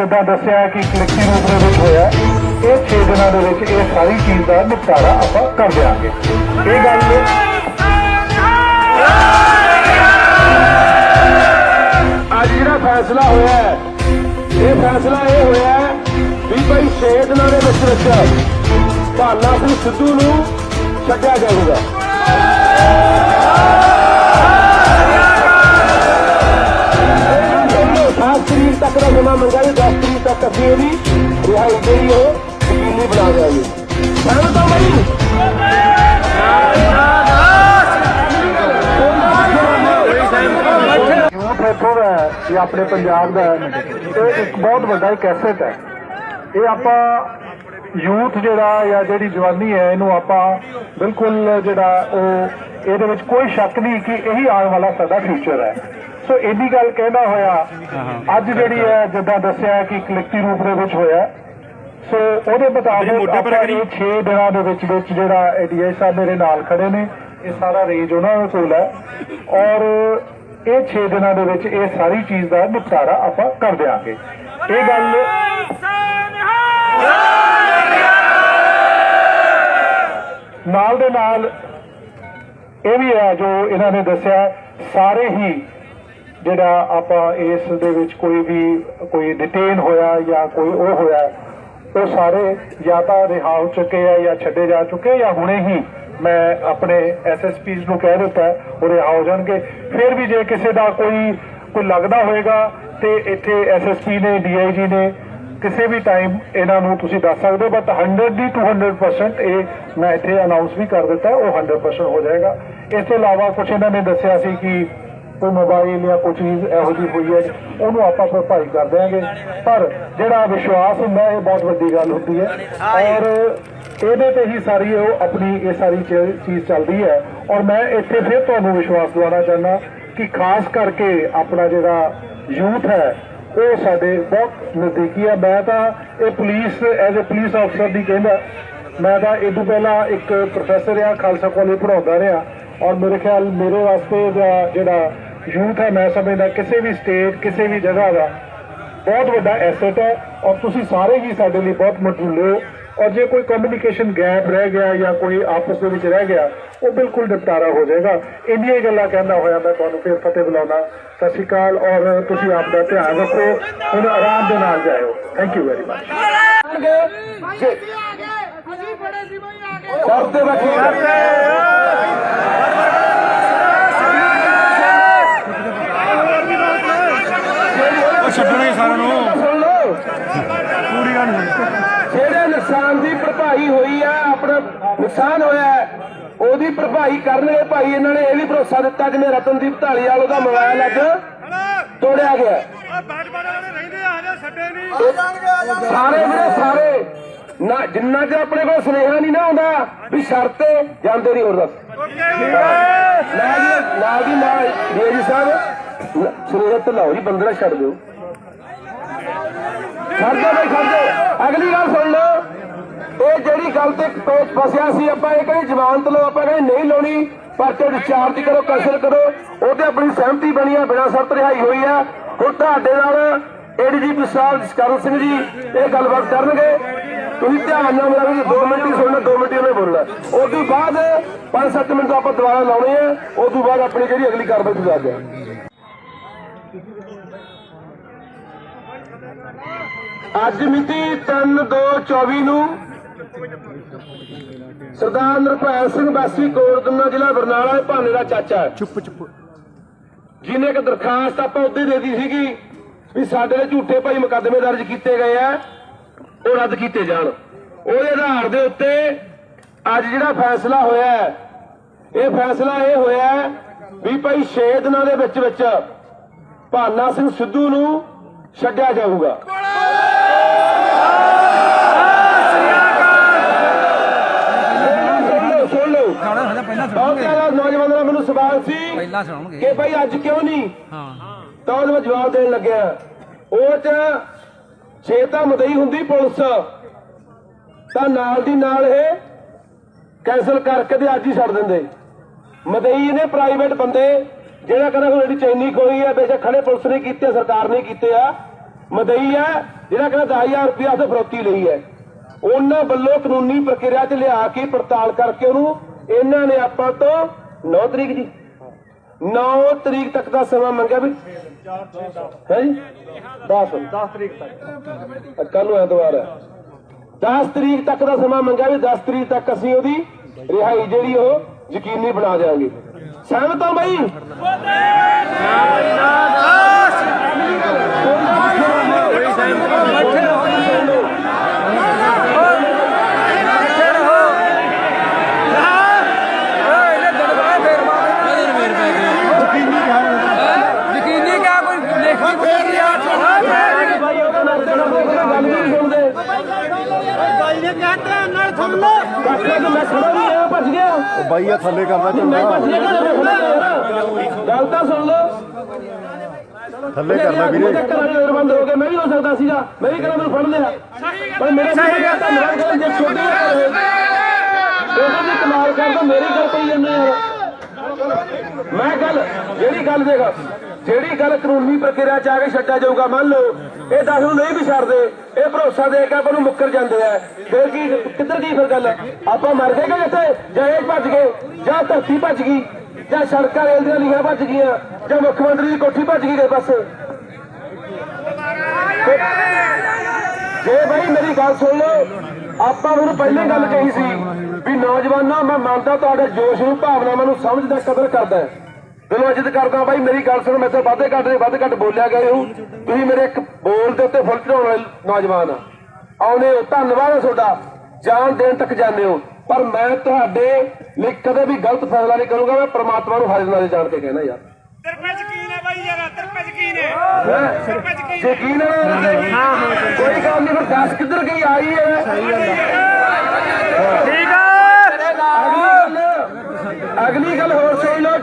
ਜਿੱਦਾਂ ਦੱਸਿਆ ਕਿ ਕਲਿੱਕੀ ਰੂਪ ਦੇ ਵਿੱਚ ਹੋਇਆ ਇਹ 6 ਦਿਨਾਂ ਦੇ ਵਿੱਚ ਇਹ ਸਾਰੀ ਚੀਜ਼ ਦਾ ਨਿਪਟਾਰਾ ਆਪਾਂ ਕਰ ਦਿਆਂਗੇ। ਇਹ ਗੱਲ ਅੱਜ ਜਿਹੜਾ ਫੈਸਲਾ ਹੋਇਆ ਹੈ, ਇਹ ਫੈਸਲਾ ਇਹ ਹੋਇਆ ਹੈ ਵੀ ਭਾਈ 6 ਦਿਨਾਂ ਦੇ ਵਿੱਚ ਵਿੱਚ ਭਾਨਾ ਸਿੰਘ ਸਿੱਧੂ ਨੂੰ ਛੱਡਿਆ ਜਾਊਗਾ। ਦਸ ਦਾ ਸਮਾਂ ਮੰਗਿਆ ਵੀ 10 ਤਰੀਕ ਤੱਕ ਅਸੀਂ ਇਹਦੀ ਰਿਹਾਈ ਜਿਹੜੀ ਉਹ ਯਕੀਨੀ ਬਣਾ ਦਿਆਂਗੇ। ਸਹਿਮਤ ਹੋ ਭਾਈ ਯੂਥ ਹੈ, ਇਹ ਆਪਣੇ ਪੰਜਾਬ ਦਾ ਇਹ ਇੱਕ ਬਹੁਤ ਵੱਡਾ ਇੱਕ ਐਸੈਟ ਹੈ। ਇਹ ਆਪਾਂ ਯੂਥ ਜਿਹੜਾ ਜਾਂ ਜਿਹੜੀ ਜਵਾਨੀ ਹੈ ਇਹਨੂੰ ਆਪਾਂ ਬਿਲਕੁਲ ਜਿਹੜਾ ਉਹ ਇਹਦੇ ਵਿੱਚ ਕੋਈ ਸ਼ੱਕ ਨਹੀਂ ਕਿ ਇਹੀ ਆਉਣ ਵਾਲਾ ਸਾਡਾ ਫਿਊਚਰ ਹੈ। ਸੋ ਇੰਨੀ ਗੱਲ ਕਹਿਣਾ ਹੋਇਆ। ਅੱਜ ਜਿਹੜੀ ਹੈ ਜਿੱਦਾਂ ਦੱਸਿਆ ਕਿ ਕਲਿੱਕੀ ਰੂਪ ਦੇ ਵਿੱਚ ਹੋਇਆ। ਸੋ ਉਹਦੇ ਮੁਤਾਬਕ ਆਪਾਂ ਇਹ 6 ਦਿਨਾਂ ਦੇ ਵਿੱਚ ਵਿੱਚ ਜਿਹੜਾ ਏਡੀਆਈ ਸਾਹਿਬ ਮੇਰੇ ਨਾਲ ਖੜੇ ਨੇ ਇਹ ਸਾਰਾ ਰੇਂਜ ਉਹਨਾਂ ਦੇ ਕੋਲ ਹੈ। ਔਰ ਇਹ 6 ਦਿਨਾਂ ਦੇ ਵਿੱਚ ਇਹ ਸਾਰੀ ਚੀਜ਼ ਦਾ ਨਿਪਟਾਰਾ ਆਪਾਂ ਕਰ ਦਿਆਂਗੇ। ਇਹ ਗੱਲ ਨਾਲ ਦੇ ਨਾਲ ਇਹ ਵੀ ਹੈ ਜੋ ਇਹਨਾਂ ਨੇ ਦੱਸਿਆ ਸਾਰੇ ਹੀ ਜਿਹੜਾ ਆਪਾਂ ਇਸ ਦੇ ਵਿੱਚ ਕੋਈ ਵੀ, ਕੋਈ ਡਿਟੇਨ ਹੋਇਆ ਜਾਂ ਕੋਈ ਉਹ ਹੋਇਆ, ਉਹ ਸਾਰੇ ਜਾਂ ਤਾਂ ਰਿਹਾ ਹੋ ਚੁੱਕੇ ਆ ਜਾਂ ਛੱਡੇ ਜਾ ਚੁੱਕੇ ਜਾਂ ਹੁਣੇ ਹੀ ਮੈਂ ਆਪਣੇ ਐਸਐਸਪੀਜ਼ ਨੂੰ ਕਹਿ ਦਿੱਤਾ, ਉਹ ਰਿਹਾ ਹੋ ਜਾਣਗੇ। ਫਿਰ ਵੀ ਜੇ ਕਿਸੇ ਦਾ ਕੋਈ ਕੋਈ ਲੱਗਦਾ ਹੋਏਗਾ ਤੇ ਇੱਥੇ ਐਸਐਸਪੀ ਨੇ ਡੀਆਈਜੀ ਨੇ ਕਿਸੇ ਵੀ ਟਾਈਮ ਇਹਨਾਂ ਨੂੰ ਤੁਸੀਂ ਦੱਸ ਸਕਦੇ ਹੋ ਬਟ 100 ਦੀ 200% ਇਹ ਮੈਂ ਇੱਥੇ ਅਨਾਉਂਸ ਵੀ ਕਰ ਦਿੱਤਾ, ਉਹ 100% ਹੋ ਜਾਏਗਾ। ਇਸ ਤੋਂ ਇਲਾਵਾ ਕੁਝ ਇਹਨਾਂ ਨੇ ਦੱਸਿਆ ਸੀ ਕਿ ਕੋਈ ਮੋਬਾਈਲ ਜਾਂ ਕੋਈ ਚੀਜ਼ ਇਹੋ ਜਿਹੀ ਹੋਈ ਹੈ ਉਹਨੂੰ ਆਪਾਂ ਭਰਪਾਈ ਕਰ ਦਿਆਂਗੇ। ਪਰ ਜਿਹੜਾ ਵਿਸ਼ਵਾਸ ਹੁੰਦਾ ਇਹ ਬਹੁਤ ਵੱਡੀ ਗੱਲ ਹੁੰਦੀ ਹੈ। ਔਰ ਇਹਦੇ ਤੇ ਹੀ ਸਾਰੀ ਉਹ ਆਪਣੀ ਇਹ ਸਾਰੀ ਚੀਜ਼ ਚੱਲਦੀ ਹੈ। ਔਰ ਮੈਂ ਇੱਥੇ ਫਿਰ ਤੁਹਾਨੂੰ ਵਿਸ਼ਵਾਸ ਦਿਵਾਉਣਾ ਚਾਹੁੰਦਾ ਕਿ ਖਾਸ ਕਰਕੇ ਆਪਣਾ ਜਿਹੜਾ ਯੂਥ ਹੈ ਉਹ ਸਾਡੇ ਬਹੁਤ ਨਜ਼ਦੀਕੀ ਹੈ ਮੈਂ ਤਾਂ ਇਹ ਪੁਲਿਸ ਐਜ਼ ਅ ਪੁਲਿਸ ਅਫਸਰ ਦੀ ਕਹਿੰਦਾ। ਮੈਂ ਤਾਂ ਇਹ ਤੋਂ ਪਹਿਲਾਂ ਇੱਕ ਪ੍ਰੋਫੈਸਰ ਆ ਖਾਲਸਾ ਕਾਲਜ ਪੜਾਉਂਦਾ ਰਿਹਾ। ਔਰ ਮੇਰੇ ਖਿਆਲ ਮੇਰੇ ਵਾਸਤੇ ਜਿਹੜਾ ਯੂਥ ਹੈ ਮੈਂ ਸਮਝਦਾ ਕਿਸੇ ਵੀ ਸਟੇਟ ਕਿਸੇ ਵੀ ਜਗ੍ਹਾ ਦਾ ਬਹੁਤ ਵੱਡਾ ਐਸੈਟ ਹੈ ਔਰ ਤੁਸੀਂ ਸਾਰੇ ਹੀ ਸਾਡੇ ਲਈ ਬਹੁਤ ਮਟਰੂਲੇ ਹੋ ਔਰ ਜੇ ਕੋਈ ਕਮਿਊਨੀਕੇਸ਼ਨ ਗੈਪ ਰਹਿ ਗਿਆ ਜਾਂ ਕੋਈ ਆਪਸ ਦੇ ਵਿੱਚ ਰਹਿ ਗਿਆ ਉਹ ਬਿਲਕੁਲ ਨਿਪਟਾਰਾ ਹੋ ਜਾਏਗਾ। ਇੰਨੀਆਂ ਹੀ ਗੱਲਾਂ ਕਹਿੰਦਾ ਹੋਇਆ ਮੈਂ ਤੁਹਾਨੂੰ ਫਿਰ ਫਤਿਹ ਬੁਲਾਉਣਾ ਸਤਿ ਸ਼੍ਰੀ ਅਕਾਲ ਔਰ ਤੁਸੀਂ ਆਪ ਦਾ ਧਿਆਨ ਰੱਖੋ। ਹੁਣ ਆਰਾਮ ਦੇ ਨਾਲ ਜਾਇਓ। ਥੈਂਕ ਯੂ ਵੈਰੀ ਮਚ ਅਸੀਂ ਬੜੇ ਸੀ ਤੇ ਛੱਡਣੇ ਸਾਰਿਆਂ ਨੂੰ। ਸੁਣ ਲਓ ਪੂਰੀ ਗੱਲ ਜਿਹੜੇ ਨੁਕਸਾਨ ਦੀ ਭਰਪਾਈ ਹੋਈ ਆ ਆਪਣਾ ਨੁਕਸਾਨ ਹੋਇਆ ਹੈ, ਉਹਦੀ ਭਰਪਾਈ ਕਰਨਗੇ ਭਾਈ ਇਹਨਾਂ ਨੇ ਇਹ ਵੀ ਭਰੋਸਾ ਦਿੱਤਾ ਜਿਵੇਂ ਰਤਨਦੀਪ ਢਾਲੀਵਾਲ ਉਹਦਾ ਮੋਬਾਈਲ ਅੱਜ ਤੋੜਿਆ ਗਿਆ ਸਾਰੇ ਵੀਰੇ ਸਾਰੇ। ਨਾ ਜਿੰਨਾ ਚਿਰ ਆਪਣੇ ਕੋਲ ਸੁਨੇਹਾ ਨਹੀਂ ਨਾ ਆਉਂਦਾ ਵੀ ਸ਼ਰਤ ਜਾਂਦੇ ਨਹੀਂ ਹੋਰ ਦੱਸ। ਨਾ ਜੀ ਨਾ ਜੀ ਸਾਹਿਬ ਸੁਨੇਹਾ ਤੇ ਲਾਓ ਜੀ ਬੰਦੇ ਨਾਲ ਛੱਡ ਦਿਓ। ਛੱਡ ਦਿਓ ਬਈ ਛੱਡ ਦਿਓ ਅਗਲੀ ਗੱਲ ਸੁਣ ਲਓ। ਇਹ ਜਿਹੜੀ ਗੱਲ ਤੇ ਪੇਚ ਫਸਿਆ ਸੀ, ਆਪਾਂ ਇਹ ਕਹਿੰਦੇ ਜ਼ਮਾਨਤ ਲਓ, ਆਪਾਂ ਕਹਿੰਦੇ ਨਹੀਂ ਲਾਉਣੀ ਪਰਚੇ ਡਿਸਚਾਰਜ ਕਰੋ ਕੈਂਸਲ ਕਰੋ। ਉਹਤੇ ਆਪਣੀ ਸਹਿਮਤੀ ਬਣੀ ਆ, ਬਿਨਾਂ ਸ਼ਰਤ ਰਿਹਾਈ ਹੋਈ ਆ। ਹੁਣ ਤੁਹਾਡੇ ਨਾਲ ਏਡੀਜੀਪੀ ਸਾਹਿਬ ਜਸਕਰਨ ਸਿੰਘ ਜੀ ਇਹ ਗੱਲਬਾਤ ਕਰਨਗੇ। ਤੁਸੀਂ ਧਿਆਨ ਨਾਲ ਮੇਰਾ ਵੀ 2 ਮਿੰਟ ਹੀ ਸੁਣਨਾ 2 ਮਿੰਟ ਹੀ ਉਹਨੇ ਬੋਲਣਾ। ਉਸ ਤੋਂ ਬਾਅਦ 5-7 ਮਿੰਟ ਆਪਾਂ ਦੁਬਾਰਾ ਲਾਉਣੇ ਆ। ਉਸ ਤੋਂ ਬਾਅਦ ਆਪਣੀ ਜਿਹੜੀ ਅਗਲੀ ਕਾਰਵਾਈ ਤੁਸੀਂ ਦੱਸ ਅੱਜ ਮਿਤੀ 3/2/24 ਨੂੰ ਸਰਦਾਰ ਨਿਰਭੈ ਸਿੰਘ ਵਾਸੀ ਕੋਟਦਮਾ ਜ਼ਿਲ੍ਹਾ ਬਰਨਾਲਾ ਦੇ ਭਾਨੇ ਦਾ ਚਾਚਾ ਚੁੱਪ ਚੁੱਪ। ਜਿਹਨੇ ਇੱਕ ਦਰਖਾਸਤ ਆਪਾਂ ਉੱਤੇ ਦੇ ਦਿੱਤੀ ਸੀਗੀ ਵੀ ਸਾਡੇ ਝੂਠੇ ਭਾਈ ਮੁਕੱਦਮੇ ਦਰਜ ਕੀਤੇ ਗਏ ਆ ਉਹ ਰੱਦ ਕੀਤੇ ਜਾਣ। ਉਹਦੇ ਆਧਾਰ ਦੇ ਉੱਤੇ ਅੱਜ ਜਿਹੜਾ ਫੈਸਲਾ ਹੋਇਆ ਹੈ, ਇਹ ਫੈਸਲਾ ਇਹ ਹੋਇਆ ਵੀ ਭਾਈ 6 ਦਿਨਾਂ ਦੇ ਵਿੱਚ ਵਿੱਚ ਭਾਨਾ ਸਿੰਘ ਸਿੱਧੂ ਨੂੰ ਛੱਡਿਆ ਜਾਊਗਾ। ਸਵਾਲ ਸੀ ਪਹਿਲਾਂ ਸੁਣਾਉਣਗੇ। ਕਿ ਭਾਈ ਅੱਜ ਕਿਉਂ ਨਹੀਂ? ਹਾਂ। ਤਾਂ ਉਹਦੇ ਮੈਂ ਜਵਾਬ ਦੇਣ ਲੱਗਿਆ। ਉਹ ਚ ਛੇ ਤਾਂ ਮਦਈ ਹੁੰਦੀ ਪੁਲਿਸ। ਤਾਂ ਨਾਲ ਦੀ ਨਾਲ ਇਹ ਕੈਨਸਲ ਕਰਕੇ ਤੇ ਅੱਜ ਹੀ ਛੱਡ ਦਿੰਦੇ। ਮਦਈ ਨੇ ਪ੍ਰਾਈਵੇਟ ਬੰਦੇ ਜਿਹੜਾ ਕਹਿੰਦਾ ਕੋਈ ਚੈਨੀ ਕੋਈ ਹੈ ਬੇਸ਼ੱਕ ਖੜੇ ਪੁਲਿਸ ਨੇ ਕੀਤੇ ਸਰਕਾਰ ਨੇ ਕੀਤੇ ਆ। ਮਦਈ ਹੈ ਜਿਹੜਾ ਕਹਿੰਦਾ 10000 ਰੁਪਇਆ ਤੇ ਫਰੋਤੀ ਲਈ ਹੈ। ਉਹਨਾਂ ਵੱਲੋਂ ਕਾਨੂੰਨੀ ਪ੍ਰਕਿਰਿਆ 'ਚ ਲਿਆ ਕੇ ਪੜਤਾਲ ਕਰਕੇ ਉਹਨੂੰ ਇਹਨਾਂ ਨੇ ਆਪਾਂ ਤੋਂ 9 ਤਰੀਕ ਜੀ। 9 ਤਰੀਕ ਤੱਕ ਦਾ ਸਮਾਂ ਮੰਗਿਆ ਵੀ? ਹੈ ਜੀ? 10 10 ਤਰੀਕ ਤੱਕ ਕੱਲ ਨੂੰ ਐਤਵਾਰ ਹੈ 10 ਤਰੀਕ ਤੱਕ ਦਾ ਸਮਾਂ ਮੰਗਿਆ ਵੀ 10 ਤਰੀਕ ਤੱਕ ਅਸੀਂ ਉਹਦੀ ਰਿਹਾਈ ਜਿਹੜੀ ਉਹ ਯਕੀਨੀ ਬਣਾ ਦੇਵਾਂਗੇ ਸਹਿਮਤ ਹੋ ਬਈ ਯਕੀਨੀ ਕਾ ਕੋਈ ਲੇਖੀ ਫੇਰ ਭਾਈ ਉਹਦਾ ਨਾਲ ਤੇ ਗੱਲ ਵੀ ਨਹੀਂ ਸੁਣਦੇ ਬਾਈ ਨੇ ਕਹਤਾ ਨਾਲ ਕਾਕੇ ਤੇ ਮੈਂ ਖੜਾ ਵੀ ਆ ਭੱਜ ਗਿਆ ਬਾਈ ਆ ਥੱਲੇ ਕਰਦਾ ਮੈਂ ਭੱਜ ਗਿਆ ਕਿ ਮੈਂ ਖੜਾ ਯਾਰ ਗੱਲ ਤਾਂ ਸੁਣ ਲਓ। ਥੱਲੇ ਕਰਦਾ ਵੀਰੇ। ਚੱਕਰ ਵਾਲੇ ਹੋਰ ਬੰਦ ਹੋ ਗਏ ਮੈਂ ਵੀ ਹੋ ਸਕਦਾ ਸੀਗਾ। ਮੈਂ ਵੀ ਕਰਾਂ ਮੈਨੂੰ ਫੜ ਲਿਆ। ਪਰ ਮੇਰੇ ਸਹੀ ਗੱਲ ਧੰਨਵਾਦ ਕਰਨ ਜੇ ਛੋਟੇ ਉਹਦੇ ਦੀ। ਕਮਾਲ ਕਰਦਾ ਮੇਰੀ ਗੱਲ ਪਈ ਜਾਂਦੇ ਯਾਰ। ਮੈਂ ਗੱਲ, ਜਿਹੜੀ ਗੱਲ ਦੇਖ, ਜਿਹੜੀ ਗੱਲ ਕਾਨੂੰਨੀ ਪ੍ਰਕਿਰਿਆ ਚ ਆ ਕੇ ਛੱਡਿਆ ਜਾਊਗਾ, ਮੰਨ ਲਓ, ਇਹ ਦਸ ਨੂੰ ਨਹੀਂ ਵੀ ਛੱਡਦੇ, ਇਹ ਭਰੋਸਾ ਦੇ ਕੇ ਆਪਾਂ ਨੂੰ ਮੁੱਕਰ ਜਾਂਦੇ ਆ। ਫਿਰ ਕੀ, ਕਿੱਧਰ ਗਈ ਫਿਰ ਗੱਲ? ਆਪਾਂ ਮਰ ਗਏ ਕਿ ਜਿੱਥੇ ਜਾਂ ਇਹ ਭੱਜ ਗਏ? ਜਾਂ ਧਰਤੀ ਭੱਜ ਗਈ? ਜਾਂ ਸੜਕਾਂ ਰੇਲ ਦੀਆਂ ਲੀਹਾਂ ਭੱਜ ਗਈਆਂ? ਜਾਂ ਮੁੱਖ ਮੰਤਰੀ ਦੀ ਕੋਠੀ ਭੱਜ ਗਈ ਗਏ ਪਾਸੇ? ਜੇ ਭਾਈ ਮੇਰੀ ਗੱਲ ਸੁਣ ਲਓ ਆਪਾਂ ਨੂੰ ਪਹਿਲੇ ਗੱਲ ਕਹੀ ਸੀ ਵੀ ਨੌਜਵਾਨਾਂ, ਮੈਂ ਮੰਨਦਾ ਤੁਹਾਡੇ ਜੋਸ਼ ਨੂੰ, ਭਾਵਨਾਵਾਂ ਨੂੰ ਸਮਝਦਾ ਕਦਰ ਕਰਦਾ ਦਿਲੋਂ ਇੱਜ਼ਤ ਕਰਦਾ ਭਾਈ ਮੇਰੀ ਗੱਲ ਸੁਣ ਮੈਂ ਵਾਧੇ ਘੱਟ ਦੇ ਵੱਧ ਘੱਟ ਬੋਲਿਆ ਗਿਆ ਹੂੰ ਤੁਸੀਂ ਮੇਰੇ ਇੱਕ ਬੋਲ ਦੇ ਉੱਤੇ ਫੁੱਲ ਚੜਾਉਣ ਵਾਲੇ ਨੌਜਵਾਨ ਆ। ਆਉਨੇ ਹੋ, ਧੰਨਵਾਦ ਹੈ ਤੁਹਾਡਾ। ਜਾਨ ਦੇਣ ਤੱਕ ਜਾਂਦੇ ਹੋ। ਪਰ ਮੈਂ ਤੁਹਾਡੇ ਲਈ ਕਦੇ ਵੀ ਗਲਤ ਫੈਸਲਾ ਨਹੀਂ ਕਰੂੰਗਾ, ਮੈਂ ਪ੍ਰਮਾਤਮਾ ਨੂੰ ਹਾਜ਼ਰ ਨਾਲੇ ਜਾਣ ਕੇ ਕਹਿਣਾ ਯਾਰ। ਤੇਰੇ ਪੇ ਯਕੀਨ ਹੈ? ਬਾਈ ਯਾਰ ਤੇਰੇ ਪੇ ਯਕੀਨ ਹੈ ਹੈਂ? ਹੈ ਹਾਂ ਹਾਂ। ਕੋਈ ਗੱਲ ਨਹੀਂ ਫਿਰ 10 ਕਿੱਧਰ ਗਈ ਆਈ ਹੈ? ਸਹੀ ਗੱਲ ਠੀਕ ਹੈ ਅਗਲੀ ਗੱਲ ਹੋਰ ਸੁਣ ਲਓ